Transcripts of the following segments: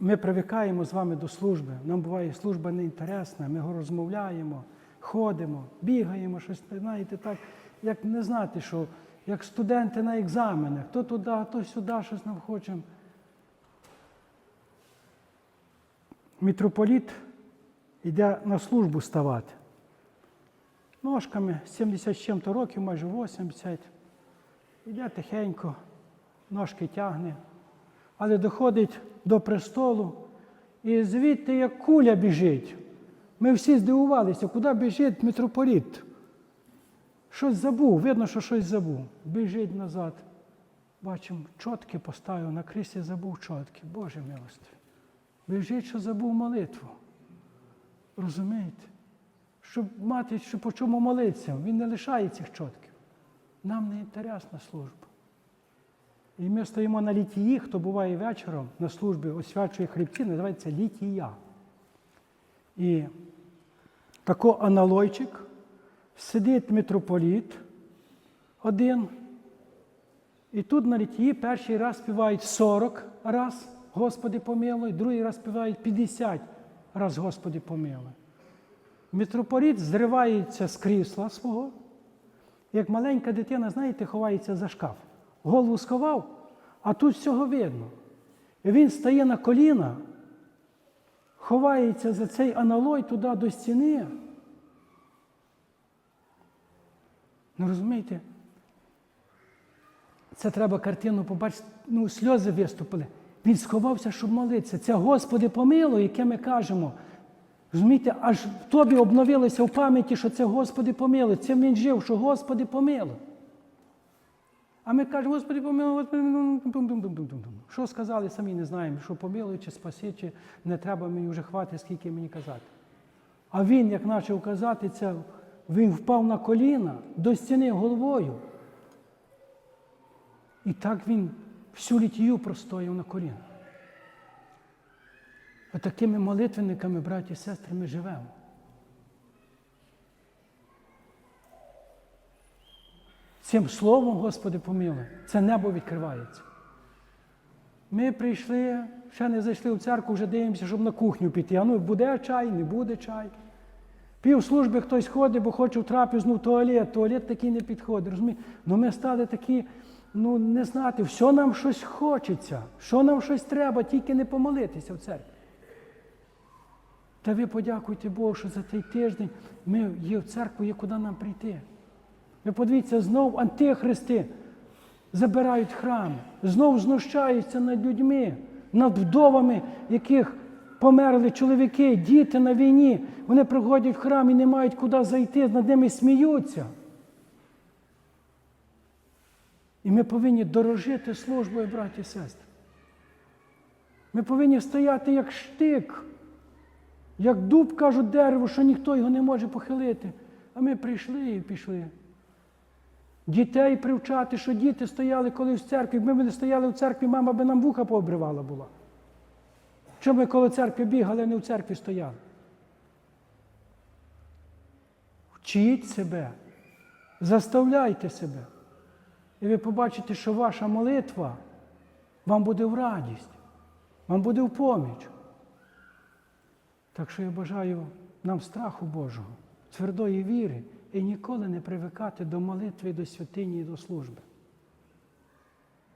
ми привикаємо з вами до служби. Нам буває служба неінтересна, ми розмовляємо, ходимо, бігаємо, щось, знаєте, так, як не знати, що як студенти на екзаменах, то туди, то сюди, щось нам хочемо. Митрополіт йде на службу ставати. Ножками 70 з чим-то років, майже 80. Йде тихенько, ножки тягне, але доходить до престолу, і звідти як куля біжить. Ми всі здивувалися, куди біжить митрополіт. Щось забув, видно, що щось забув. Біжить назад. Бачимо, чотки поставив, на крісі забув чотки. Боже милости. Біжить, що забув молитву. Розумієте? Щоб мати, що по чому молитися, він не лишає цих чотків. Нам не інтересна служба. І ми стоїмо на літії, хто буває вечором на службі, освячує хребці, називається літія. І тако аналойчик, сидить митрополіт один, і тут на літії перший раз співають 40 раз, Господи помилуй, другий раз співають 50 раз, Господи помилуй. Митрополіт зривається з крісла свого, як маленька дитина, знаєте, ховається за шкаф. Голову сховав, а тут всього видно. І він стає на коліна, ховається за цей аналой туди до стіни. Ну розумієте? Це треба картину побачити, ну, сльози виступили. Він сховався, щоб молитися. Це Господи помилуй, яке ми кажемо. Розумієте, аж в тобі обновилося в пам'яті, що це Господи помилуй. Цим він жив, що Господи помилуй. А ми кажемо, Господи помилуй, Господи, що сказали, самі не знаємо, що помилуй, чи спаси, чи не треба мені вже хватить, скільки мені казати. А він, як почав казати це, він впав на коліна до стіни головою. І так він всю літію простояв на коліна. Отакими молитвенниками, браті і сестри, ми живемо. Цим словом, Господи, помилуй, це небо відкривається. Ми прийшли, ще не зайшли в церкву, вже дивимося, щоб на кухню піти. А ну буде чай, не буде чай. Пів служби хтось ходить, бо хоче в трапезну в туалет, туалет такий не підходить. розумієте? Ну ми стали такі, ну не знати, все нам щось хочеться, що нам щось треба, тільки не помолитися в церкві. Та ви подякуйте Богу, що за цей тиждень ми є в церкву, є куди нам прийти. Ви подивіться, знов антихристи забирають храм, знов знущаються над людьми, над вдовами, яких померли чоловіки, діти на війні. Вони приходять в храм і не мають куди зайти, над ними сміються. І ми повинні дорожити службою, браті і сестри. Ми повинні стояти як штик, як дуб, кажуть, дерево, що ніхто його не може похилити. А ми прийшли і пішли. Дітей привчати, що діти стояли колись в церкві. Якби ми не стояли в церкві, мама би нам вуха пообривала була. Чому ми коло церкви бігали, а не в церкві стояли? Вчіть себе, заставляйте себе. І ви побачите, що ваша молитва вам буде в радість, вам буде в поміч. Так що я бажаю нам страху Божого, твердої віри і ніколи не привикати до молитви, до святині і до служби.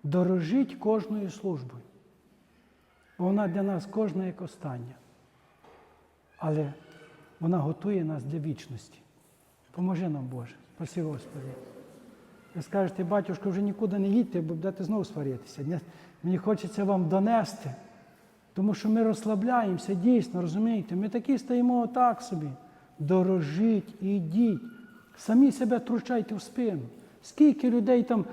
Дорожіть кожною службою. Бо вона для нас кожна як остання. Але вона готує нас для вічності. Поможи нам, Боже. Спасибо, Господи. Ви скажете, батюшко, вже нікуди не їдьте, бо будете знову сваритися. Мені хочеться вам донести, тому що ми розслабляємося, дійсно, розумієте? Ми такі стоїмо отак собі. Дорожіть і йдіть. Самі себе тручайте в спину. Скільки людей там,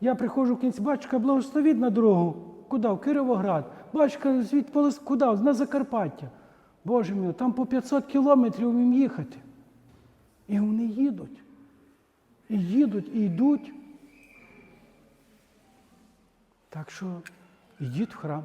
я приходжу в кінці, батюшка, благословіть на дорогу. Куди? В Кировоград. Батюшка, звідти куди? На Закарпаття. Боже мій, там по 500 кілометрів їм їхати. І вони їдуть. І їдуть, і йдуть. Так що йдіть в храм.